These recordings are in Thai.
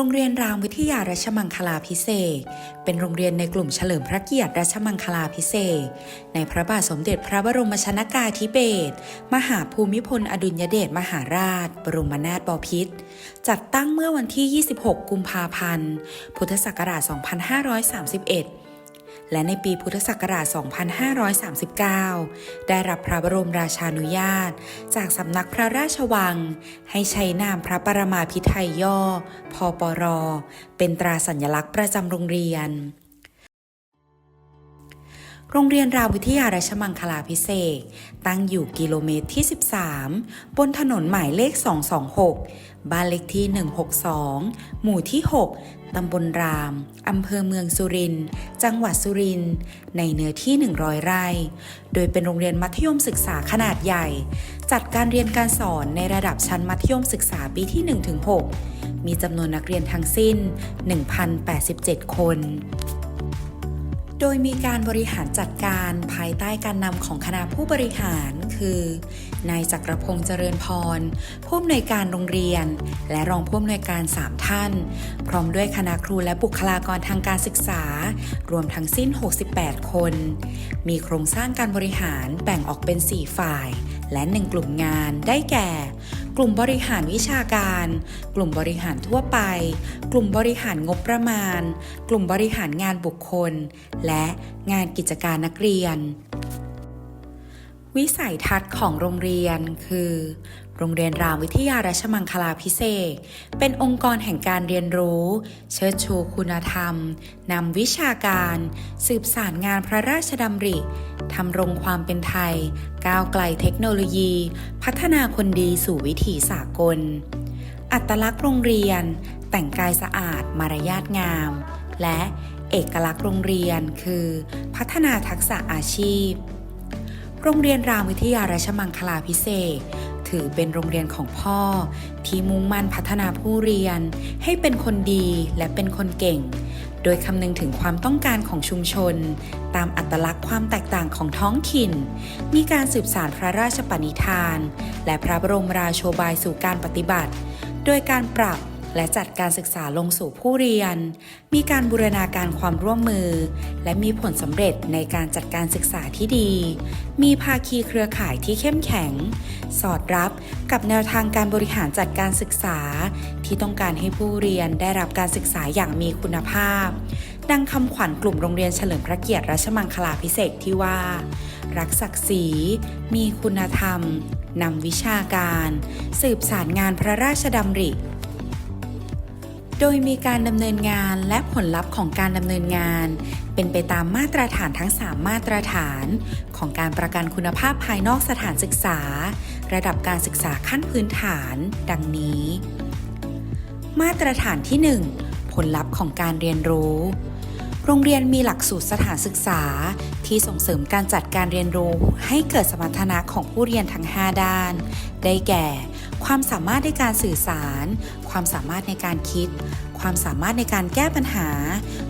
รงเรียนรามวิทยารัชมังคลาพิเศษ เป็นโรงเรียนในกลุ่มเฉลิมพระเกียรติรัชมังคลาพิเศษ ในพระบาทสมเด็จพระบรมชนากาธิเบศรมหาภูมิพลอดุลยเดชมหาราช บรมนาถบพิตรจัดตั้งเมื่อวันที่ 26 กุมภาพันธ์ พุทธศักราช 2531 และในปีพุทธศักราช 2539 ได้รับพระบรมราชานุญาต จากสำนักพระราชวัง ให้ใช้นามพระปรมาภิไทยย่อพปร เป็นตราสัญลักษณ์ประจำโรงเรียน โรงเรียนรามวิทยาราชมังคลาพิเศษ ตั้งอยู่กิโลเมตรที่ 13 บนถนนหมายเลข 226 บ้านเลขที่ 162 หมู่ที่ 6 ตำบลราม อำเภอเมืองสุรินทร์ จังหวัดสุรินทร์ ในเนื้อที่ 100 ไร่ โดยเป็นโรงเรียนมัธยมศึกษาขนาดใหญ่ จัดการเรียนการสอนในระดับชั้นมัธยมศึกษาปีที่ 1-6 มีจำนวนนักเรียนทั้งสิ้น 1,087 คน โดยมีการบริหารจัดการภายใต้การนำของคณะผู้บริหาร คือ นายจักรพงษ์เจริญพร ผู้อำนวยการโรงเรียน และรองผู้อำนวยการ 3 ท่าน พร้อมด้วยคณะครูและบุคลากรทางการศึกษา รวมทั้งสิ้น 68 คน มีโครงสร้างการบริหารแบ่งออกเป็น 4 ฝ่าย และ 1 กลุ่มงานได้แก่ กลุ่มบริหารวิชาการ กลุ่มบริหารทั่วไป กลุ่มบริหารงบประมาณ กลุ่มบริหารงานบุคคล และงานกิจการนักเรียน วิสัยทัศน์ของโรงเรียนคือ โรงเรียนรามวิทยารัชมังคลาพิเศษ เป็นองค์กรแห่งการเรียนรู้ เชิดชูคุณธรรม นำวิชาการ สืบสารงานพระราชดำริทำรงความเป็นไทย ก้าวไกลเทคโนโลยี พัฒนาคนดีสู่วิถีสากล อัตลักษณ์โรงเรียน แต่งกายสะอาดมารยาทงาม และเอกลักษณ์โรงเรียนคือ พัฒนาทักษะอาชีพ โรงเรียนรามวิทยาราชมังคลาพิเศษ ถือเป็นโรงเรียนของพ่อ ที่มุ่งมั่นพัฒนาผู้เรียน ให้เป็นคนดีและเป็นคนเก่ง โดยคำนึงถึงความต้องการของชุมชน ตามอัตลักษณ์ความแตกต่างของท้องถิ่น มีการสืบสานพระราชปณิธาน และพระบรมราโชบายสู่การปฏิบัติ โดยการปรับ และจัดการศึกษาลงสู่ผู้เรียน มีการบูรณาการความร่วมมือ และมีผลสำเร็จในการจัดการศึกษาที่ดี มีภาคีเครือข่ายที่เข้มแข็ง สอดรับกับแนวทางการบริหารจัดการศึกษา ที่ต้องการให้ผู้เรียนได้รับการศึกษาอย่างมีคุณภาพ ดังคำขวัญกลุ่มโรงเรียนเฉลิมพระเกียรติรัชมังคลาพิเศษที่ว่า รักศักดิ์ศรี มีคุณธรรมนำวิชาการ สืบสารงานพระราชดำริ โดยมีการดำเนินงานและผลลัพธ์ของการดำเนินงาน เป็นไปตามมาตรฐานทั้ง 3 มาตรฐาน ของการประกันคุณภาพภายนอกสถานศึกษา ระดับการศึกษาขั้นพื้นฐาน ดังนี้ มาตรฐานที่ 1 ผลลัพธ์ของการเรียนรู้ โรงเรียนมีหลักสูตรสถานศึกษา ที่ส่งเสริมการจัดการเรียนรู้ให้เกิดสมรรถนะของผู้เรียนทั้ง 5 ด้าน ได้แก่ ความสามารถในการสื่อสาร ความสามารถในการคิด ความสามารถในการแก้ปัญหา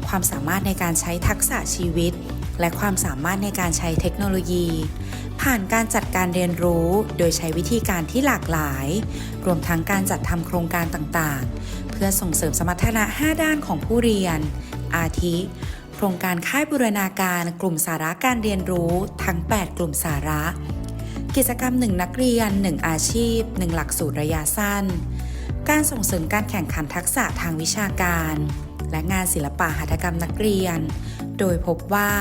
ความสามารถในการใช้ทักษะชีวิต และความสามารถในการใช้เทคโนโลยี ผ่านการจัดการเรียนรู้โดยใช้วิธีการที่หลากหลาย รวมทั้งการจัดทำโครงการต่างๆ เพื่อส่งเสริมสมรรถนะ 5 ด้านของผู้เรียน อาทิ โครงการค่ายบูรณาการกลุ่มสาระการเรียนรู้ทั้ง 8 กลุ่มสาระ กิจกรรม 1 นักเรียน 1 อาชีพ 1 หลักสูตรระยะสั้น การส่งเสริมการแข่งขันทักษะทางวิชาการ และงานศิลปะหัตถกรรมนักเรียน โดยพบว่า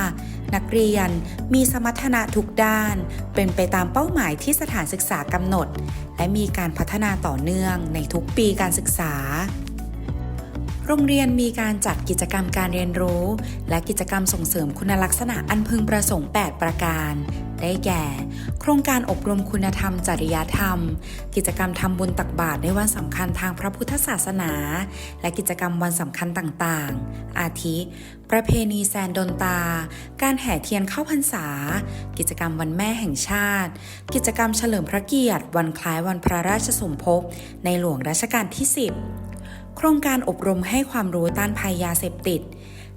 นักเรียนมีสมรรถนะทุกด้าน เป็นไปตามเป้าหมายที่สถานศึกษากำหนด และมีการพัฒนาต่อเนื่องในทุกปีการศึกษา โรงเรียนมีการจัดกิจกรรมการเรียนรู้ และกิจกรรมส่งเสริมคุณลักษณะอันพึงประสงค์ 8 ประการ ได้แก่ โครงการอบรมคุณธรรม จริยธรรม กิจกรรมทำบุญตักบาตรในวันสำคัญทางพระพุทธศาสนา และกิจกรรมวันสำคัญต่างๆ อาทิ ประเพณีแซนดนตา การแห่เทียนเข้าพรรษา กิจกรรมวันแม่แห่งชาติ กิจกรรมเฉลิมพระเกียรติ วันคล้ายวันพระราชสมภพในหลวงรัชกาลที่ 10 โครงการอบรมให้ความรู้ต้านภัยยาเสพติด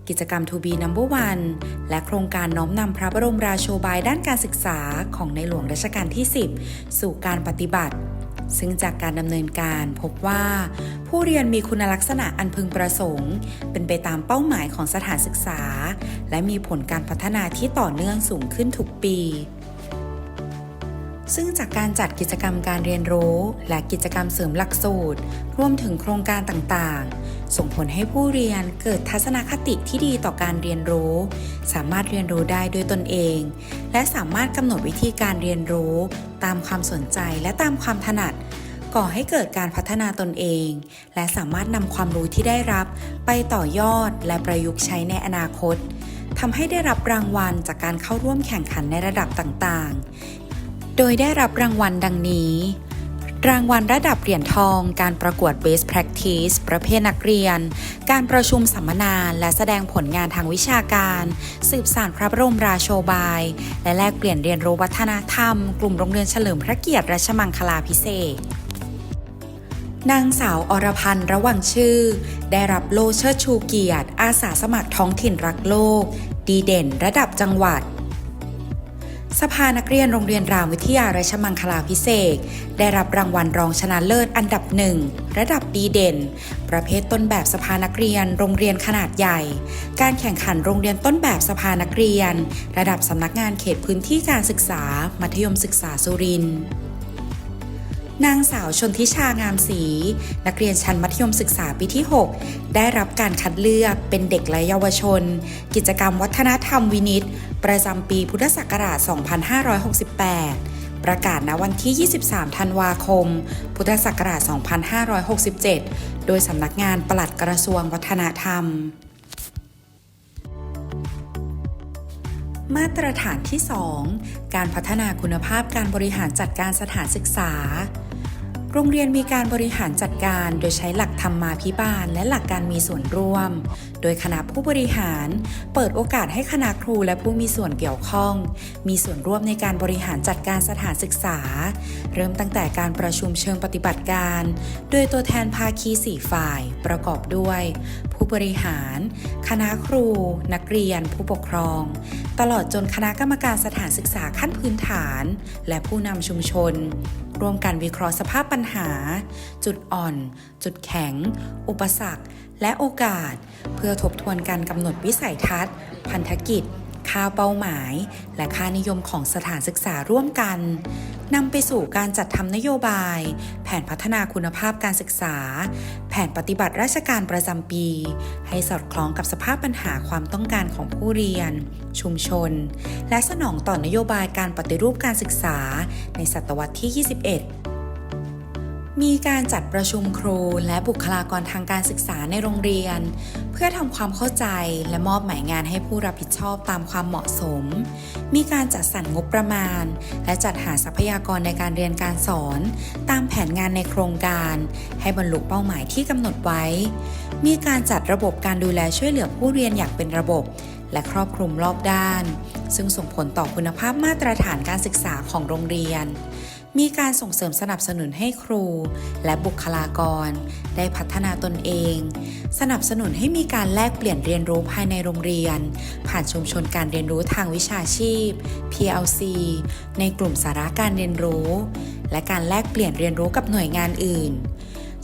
กิจกรรม To be number one และโครงการน้อมนำพระบรมราโชบายด้านการศึกษาของในหลวงรัชกาลที่ 10 สู่การปฏิบัติ ซึ่งจากการดำเนินการพบว่า ผู้เรียนมีคุณลักษณะอันพึงประสงค์ เป็นไปตามเป้าหมายของสถานศึกษา และมีผลการพัฒนาที่ต่อเนื่องสูงขึ้นทุกปี ซึ่งจากการจัดกิจกรรมการเรียนรู้และกิจกรรมเสริมหลักสูตร รวมถึงโครงการต่างๆ ส่งผลให้ผู้เรียนเกิดทัศนคติที่ดีต่อการเรียนรู้ สามารถเรียนรู้ได้ด้วยตนเอง และสามารถกำหนดวิธีการเรียนรู้ ตามความสนใจและตามความถนัด ก่อให้เกิดการพัฒนาตนเอง และสามารถนำความรู้ที่ได้รับ ไปต่อยอดและประยุกต์ใช้ในอนาคตทำให้ได้รับรางวัลจากการเข้าร่วมแข่งขันในระดับต่างๆ โดยได้รับรางวัลดังนี้ รางวัลระดับเหรียญทอง การประกวด Best Practice ประเภทนักเรียน การประชุมสัมมนาและแสดงผลงานทางวิชาการ สืบสานพระบรมราโชบาย และแลกเปลี่ยนเรียนรู้วัฒนธรรม กลุ่มโรงเรียนเฉลิมพระเกียรติรัชมังคลาภิเศษนางสาวอรพันธ์ระหว่างชื่อ ได้รับโล่เชิดชูเกียรติ อาสาสมัครท้องถิ่นรักโลก ดีเด่นระดับจังหวัด สภานักเรียนโรงเรียนรามวิทยาราชมังคลาพิเศษได้รับรางวัลรองชนะเลิศอันดับหนึ่งระดับดีเด่น ประเภทต้นแบบสภานักเรียน โรงเรียนขนาดใหญ่ การแข่งขันโรงเรียนต้นแบบสภานักเรียน ระดับสำนักงานเขตพื้นที่การศึกษา มัธยมศึกษาสุรินทร์ นางสาวชนทิชางามศรีนักเรียนชั้นมัธยมศึกษาปีที่ 6 ได้รับการคัดเลือกเป็นเด็กและเยาวชน กิจกรรมวัฒนธรรมวินิต ประจำปีพุทธศักราช 2568 ประกาศณวันที่ 23 ธันวาคม พุทธศักราช 2567 โดยสำนักงานปลัดกระทรวงวัฒนธรรมมาตรฐานที่ 2 การพัฒนาคุณภาพการบริหารจัดการสถานศึกษา โรงเรียนมีการบริหารจัดการโดยใช้หลักธรรมมาพิบาล และหลักการมีส่วนร่วม โดยคณะผู้บริหาร เปิดโอกาสให้คณะครูและผู้มีส่วนเกี่ยวข้อง มีส่วนร่วมในการบริหารจัดการสถานศึกษา เริ่มตั้งแต่การประชุมเชิงปฏิบัติการ โดยตัวแทนภาคีสี่ฝ่ายประกอบด้วย ผู้บริหาร คณะครู นักเรียน ผู้ปกครอง ตลอดจนคณะกรรมการสถานศึกษาขั้นพื้นฐาน และผู้นำชุมชน ร่วมกันวิเคราะห์สภาพปัญหา จุดอ่อน จุดแข็ง อุปสรรค และโอกาส เพื่อทบทวนการกำหนดวิสัยทัศน์ พันธกิจ ค่าเป้าหมาย และค่านิยมของสถานศึกษาร่วมกันนำไปสู่การจัดทำนโยบาย แผนพัฒนาคุณภาพการศึกษา แผนปฏิบัติราชการประจำปี ให้สอดคล้องกับสภาพปัญหาความต้องการของผู้เรียน ชุมชน และสนองต่อนโยบายการปฏิรูปการศึกษาในศตวรรษที่ 21 มีการจัดประชุมครูและบุคลากรทางการศึกษาในโรงเรียน เพื่อทำความเข้าใจและมอบหมายงานให้ผู้รับผิดชอบตามความเหมาะสม มีการจัดสรรงบประมาณ และจัดหาทรัพยากรในการเรียนการสอน ตามแผนงานในโครงการ ให้บรรลุเป้าหมายที่กำหนดไว้ มีการจัดระบบการดูแลช่วยเหลือผู้เรียนอย่างเป็นระบบ และครอบคลุมรอบด้าน ซึ่งส่งผลต่อคุณภาพมาตรฐานการศึกษาของโรงเรียน มีการส่งเสริมสนับสนุนให้ครู และบุคลากร ได้พัฒนาตนเอง สนับสนุนให้มีการแลกเปลี่ยนเรียนรู้ภายในโรงเรียน ผ่านชุมชนการเรียนรู้ทางวิชาชีพ PLC ในกลุ่มสาระการเรียนรู้ และการแลกเปลี่ยนเรียนรู้กับหน่วยงานอื่น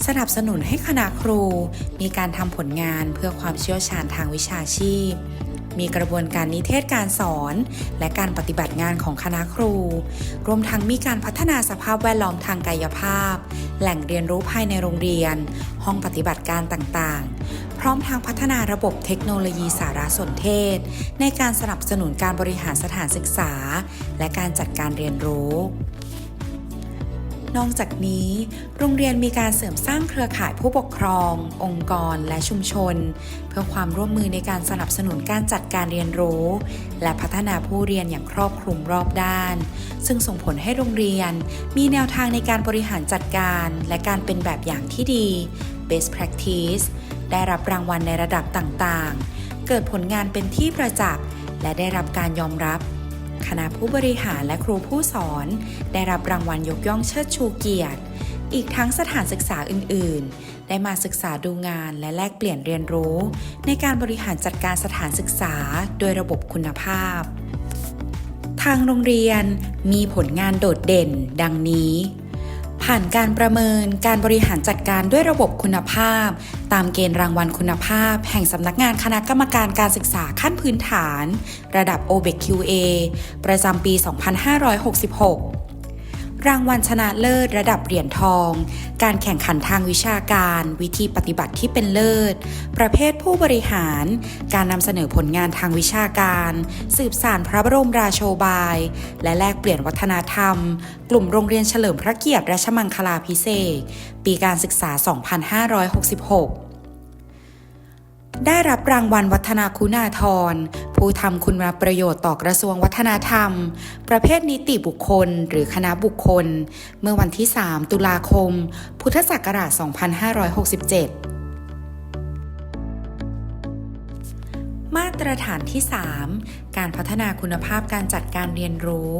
สนับสนุนให้คณะครูมีการทำผลงานเพื่อความเชี่ยวชาญทางวิชาชีพ มีกระบวนการนิเทศการสอน และการปฏิบัติงานของคณะครู รวมทั้งมีการพัฒนาสภาพแวดล้อมทางกายภาพ แหล่งเรียนรู้ภายในโรงเรียน ห้องปฏิบัติการต่างๆ พร้อมทางพัฒนาระบบเทคโนโลยีสารสนเทศ ในการสนับสนุนการบริหารสถานศึกษา และการจัดการเรียนรู้ นอกจากนี้ โรงเรียนมีการเสริมสร้างเครือข่ายผู้ปกครอง องค์กร และชุมชน เพื่อความร่วมมือในการสนับสนุนการจัดการเรียนรู้ และพัฒนาผู้เรียนอย่างครอบคลุมรอบด้าน ซึ่งส่งผลให้โรงเรียน มีแนวทางในการบริหารจัดการ และการเป็นแบบอย่างที่ดี Best Practice ได้รับรางวัลในระดับต่างๆ เกิดผลงานเป็นที่ประจักษ์และได้รับการยอมรับ คณะผู้บริหารและครูผู้สอน ได้รับรางวัลยกย่องเชิดชูเกียรติ อีกทั้งสถานศึกษาอื่น ๆ ได้มาศึกษาดูงานและแลกเปลี่ยนเรียนรู้ ในการบริหารจัดการสถานศึกษาโดยระบบคุณภาพ ทางโรงเรียนมีผลงานโดดเด่น ดังนี้ ผ่านการประเมินการบริหารจัดการด้วยระบบคุณภาพ ตามเกณฑ์รางวัลคุณภาพ แห่งสำนักงานคณะกรรมการการศึกษาขั้นพื้นฐาน ระดับ OBEQA ประจำปี 2566 รางวัลชนะเลิศระดับเหรียญทอง การแข่งขันทางวิชาการ วิธีปฏิบัติที่เป็นเลิศ ประเภทผู้บริหาร การนำเสนอผลงานทางวิชาการ สืบสานพระบรมราโชบาย และแลกเปลี่ยนวัฒนธรรม กลุ่มโรงเรียนเฉลิมพระเกียรติรัชมังคลาภิเศษปีการศึกษา 2566ได้รับรางวัลวัฒนาคุณาธร ผู้ทำคุณงาประโยชน์ต่อกระทรวงวัฒนธรรม ประเภทนิติบุคคล หรือคณะบุคคล เมื่อวันที่ 3 ตุลาคม พุทธศักราช 2567มาตรฐานที่ 3 การพัฒนาคุณภาพการจัดการเรียนรู้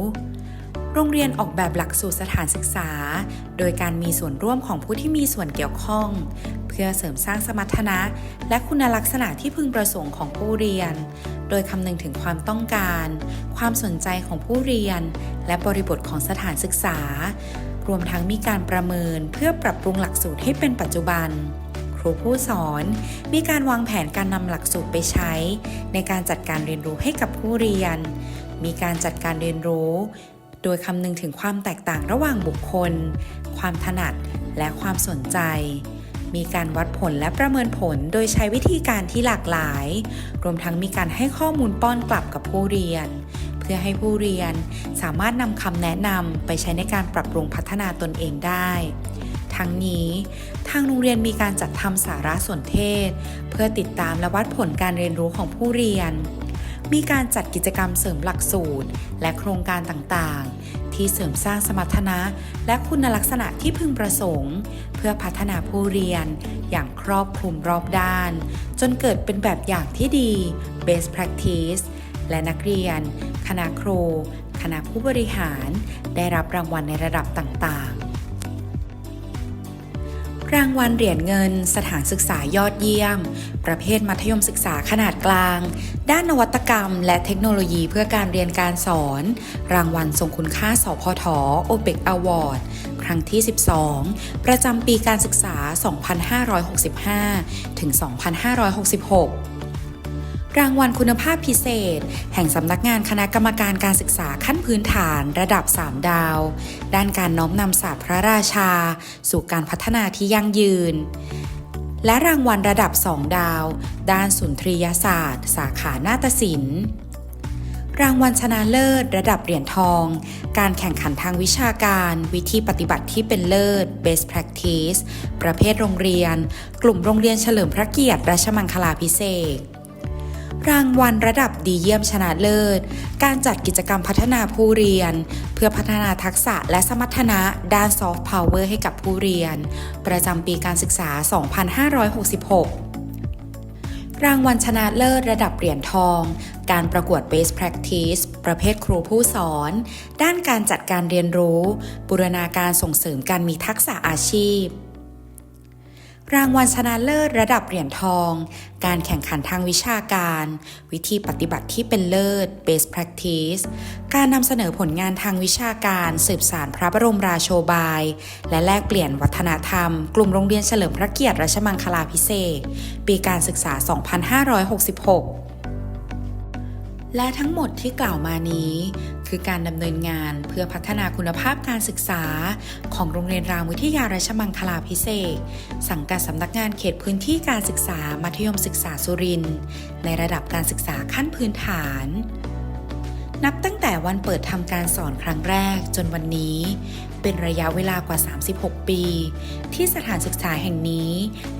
โรงเรียนออกแบบหลักสูตรสถานศึกษา โดยการมีส่วนร่วมของผู้ที่มีส่วนเกี่ยวข้อง เพื่อเสริมสร้างสมรรถนะ และคุณลักษณะที่พึงประสงค์ของผู้เรียน โดยคำนึงถึงความต้องการ ความสนใจของผู้เรียน และบริบทของสถานศึกษา รวมทั้งมีการประเมินเพื่อปรับปรุงหลักสูตรให้เป็นปัจจุบันครูผู้สอนมีการวางแผนการนำหลักสูตรไปใช้ ในการจัดการเรียนรู้ให้กับผู้เรียน มีการจัดการเรียนรู้ โดยคำนึงถึงความแตกต่างระหว่างบุคคล ความถนัดและความสนใจ มีการวัดผลและประเมินผลโดยใช้วิธีการที่หลากหลาย รวมทั้งมีการให้ข้อมูลป้อนกลับกับผู้เรียน เพื่อให้ผู้เรียนสามารถนำคำแนะนำไปใช้ในการปรับปรุงพัฒนาตนเองได้ทั้งนี้ ทางโรงเรียนมีการจัดทำสาระสนเทศ เพื่อติดตามและวัดผลการเรียนรู้ของผู้เรียน มีการจัดกิจกรรมเสริมหลักสูตร และโครงการต่างๆ ที่เสริมสร้างสมรรถนะ และคุณลักษณะที่พึงประสงค์ เพื่อพัฒนาผู้เรียน อย่างครอบคลุมรอบด้าน จนเกิดเป็นแบบอย่างที่ดี best practice และนักเรียน คณะครู คณะผู้บริหาร ได้รับรางวัลในระดับต่างๆ รางวัลเหรียญเงิน สถานศึกษายอดเยี่ยม ประเภทมัธยมศึกษาขนาดกลาง ด้านนวัตกรรม และเทคโนโลยีเพื่อการเรียนการสอน รางวัลทรงคุณค่าสพทโอเปกอวอร์ดครั้งที่ 12 ประจำปีการศึกษา 2565 ถึง 2566 รางวัลคุณภาพพิเศษ แห่งสำนักงานคณะกรรมการการศึกษาขั้นพื้นฐานระดับ 3 ดาว ด้านการน้อมนำศาสตร์พระราชา สู่การพัฒนาที่ยั่งยืน และรางวัลระดับ 2 ดาว ด้านสุนทรียศาสตร์ สาขานาฏศิลป์รางวัลชนะเลิศ ระดับเหรียญทอง การแข่งขันทางวิชาการ วิธีปฏิบัติที่เป็นเลิศ best practice ประเภทโรงเรียน กลุ่มโรงเรียนเฉลิมพระเกียรติรัชมังคลาภิเศษ รางวัลระดับดีเยี่ยมชนะเลิศ การจัดกิจกรรมพัฒนาผู้เรียน เพื่อพัฒนาทักษะและสมรรถนะด้านซอฟต์พาวเวอร์ให้กับผู้เรียน ประจำปีการศึกษา 2566 รางวัลชนะเลิศระดับเหรียญทอง การประกวด Best Practice ประเภทครูผู้สอน ด้านการจัดการเรียนรู้ บูรณาการส่งเสริมการมีทักษะอาชีพ รางวัลชนะเลิศระดับเหรียญทอง การแข่งขันทางวิชาการ วิธีปฏิบัติที่เป็นเลิศ best practice การนำเสนอผลงานทางวิชาการสืบสารพระบรมราโชบาย และแลกเปลี่ยนวัฒนธรรม กลุ่มโรงเรียนเฉลิมพระเกียรติรัชมังคลาภิเษกปีการศึกษา 2566 และทั้งหมดที่กล่าวมานี้ คือการดำเนินงานเพื่อพัฒนาคุณภาพการศึกษา ของโรงเรียนรามวิทยาราชมังคลาพิเศษสังกัดสำนักงานเขตพื้นที่การศึกษามัธยมศึกษาสุรินทร์ในระดับการศึกษาขั้นพื้นฐาน นับตั้งแต่วันเปิดทำการสอนครั้งแรกจนวันนี้ เป็นระยะเวลากว่า 36 ปี ที่สถานศึกษาแห่งนี้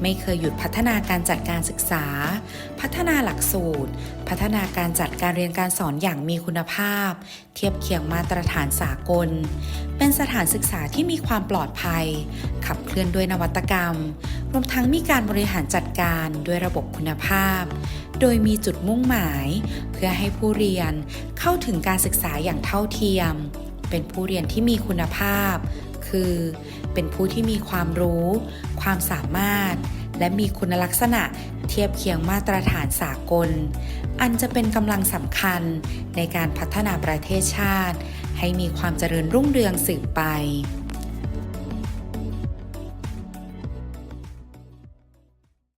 ไม่เคยหยุดพัฒนาการจัดการศึกษา พัฒนาหลักสูตร พัฒนาการจัดการเรียนการสอนอย่างมีคุณภาพ เทียบเคียงมาตรฐานสากล เป็นสถานศึกษาที่มีความปลอดภัย ขับเคลื่อนด้วยนวัตกรรม รวมทั้งมีการบริหารจัดการด้วยระบบคุณภาพ โดยมีจุดมุ่งหมาย เพื่อให้ผู้เรียนเข้าถึงการศึกษาอย่างเท่าเทียม เป็นผู้เรียนที่มีคุณภาพ คือ เป็นผู้ที่มีความรู้ ความสามารถ และมีคุณลักษณะเทียบเคียงมาตรฐานสากล อันจะเป็นกำลังสำคัญในการพัฒนาประเทศชาติ ให้มีความเจริญรุ่งเรืองสืบไป